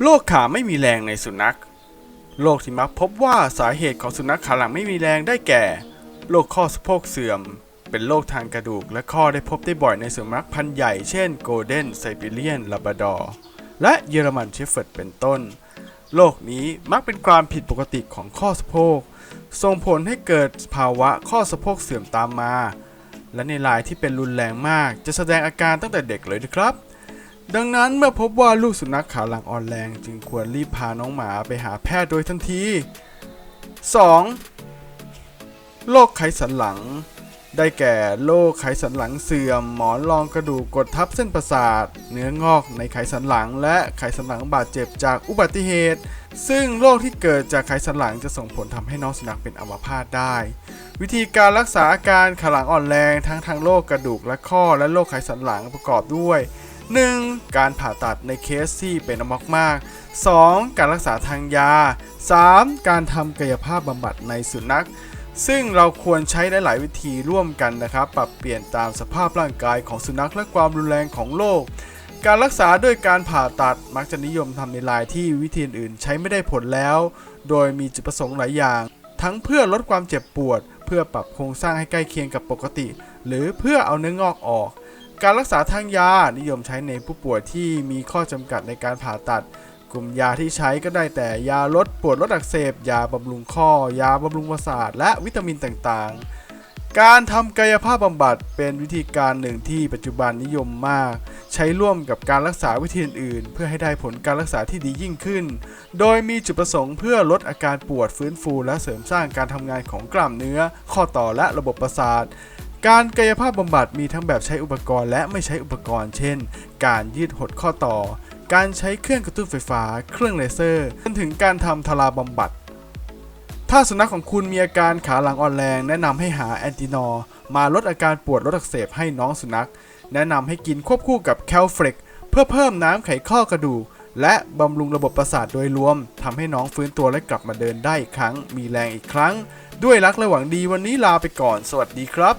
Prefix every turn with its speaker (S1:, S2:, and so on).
S1: โรคขาไม่มีแรงในสุนัข โรคที่มักพบว่าสาเหตุของสุนัขขาหลังไม่มีแรงได้แก่ โรคข้อสะโพกเสื่อม เป็นโรคทางกระดูกและข้อได้พบได้บ่อยในสุนัขพันธุ์ใหญ่ เช่นโกลเด้นไซบีเรียนลาบราดอร์และเยอรมันเชฟเฟิร์ดเป็นต้น โรคนี้มักเป็นความผิดปกติของข้อสะโพก ส่งผลให้เกิดภาวะข้อสะโพกเสื่อมตามมา และในรายที่เป็นรุนแรงมากจะแสดงอาการตั้งแต่เด็กเลยนะครับ ดังนั้นเมื่อพบว่าลูกสุนัขขาหลังอ่อนแรง จึงควรรีบพาน้องหมาไปหาแพทย์โดยทันที 2. โรคไขสันหลัง ได้แก่โรคไขสันหลังเสื่อม หมอนรองกระดูกกดทับเส้นประสาท เนื้องอกในไขสันหลัง และไขสันหลังบาดเจ็บจากอุบัติเหตุ ซึ่งโรคที่เกิดจากไขสันหลังจะส่งผลทำให้น้องสุนัขเป็นอัมพาตได้ วิธีการรักษาอาการขาหลังอ่อนแรงทั้งทางโรคกระดูกและข้อและโรคไขสันหลังประกอบด้วย 1. การผ่าตัดในเคสที่เป็นอัมพมาก 2. การรักษาทางยา 3. การทำกายภาพบำบัดในสุนัข ซึ่งเราควรใช้ได้หลายวิธีร่วมกันนะครับ ปรับเปลี่ยนตามสภาพร่างกายของสุนัขและความรุนแรงของโรคการรักษาด้วยการผ่าตัดมักจะนิยมทำในรายที่วิธีอื่นใช้ไม่ได้ผลแล้ว โดยมีจุดประสงค์หลายอย่าง ทั้งเพื่อลดความเจ็บปวด เพื่อปรับโครงสร้างให้ใกล้เคียงกับปกติ หรือเพื่อเอาเนื้องอกออก การรักษาทางยานิยมใช้ในผู้ป่วยที่มีข้อจำกัดในการผ่าตัด กลุ่มยาที่ใช้ก็ได้แต่ยาลดปวดลดอักเสบ ยาบำรุงข้อ ยาบำรุงประสาทและวิตามินต่างๆ การทำกายภาพบำบัดเป็นวิธีการหนึ่งที่ปัจจุบันนิยมมาก ใช้ร่วมกับการรักษาวิธีอื่น เพื่อให้ได้ผลการรักษาที่ดียิ่งขึ้น โดยมีจุดประสงค์เพื่อลดอาการปวดฟื้นฟู และเสริมสร้างการทำงานของกล้ามเนื้อ ข้อต่อและระบบประสาท การกายภาพบำบัดมีทั้งแบบใช้อุปกรณ์และไม่ใช้อุปกรณ์ เช่น การยืดหดข้อต่อ การใช้เครื่องกระตุ้นไฟฟ้า เครื่องเลเซอร์จนถึงการทำทาราบำบัด ถ้าสุนัขของคุณมีอาการขาหลังอ่อนแรง แนะนำให้หาแอนตินอร์มาลดอาการปวดลดอักเสบให้น้องสุนัข แนะนำให้กินควบคู่กับแคลเฟรกเพื่อเพิ่มน้ำไขข้อกระดูกและบำรุงระบบประสาทโดยรวมทำให้น้องฟื้นตัวและกลับมาเดินได้อีกครั้ง มีแรงอีกครั้ง ด้วยรักและหวังดีวันนี้ลาไปก่อน สวัสดีครับ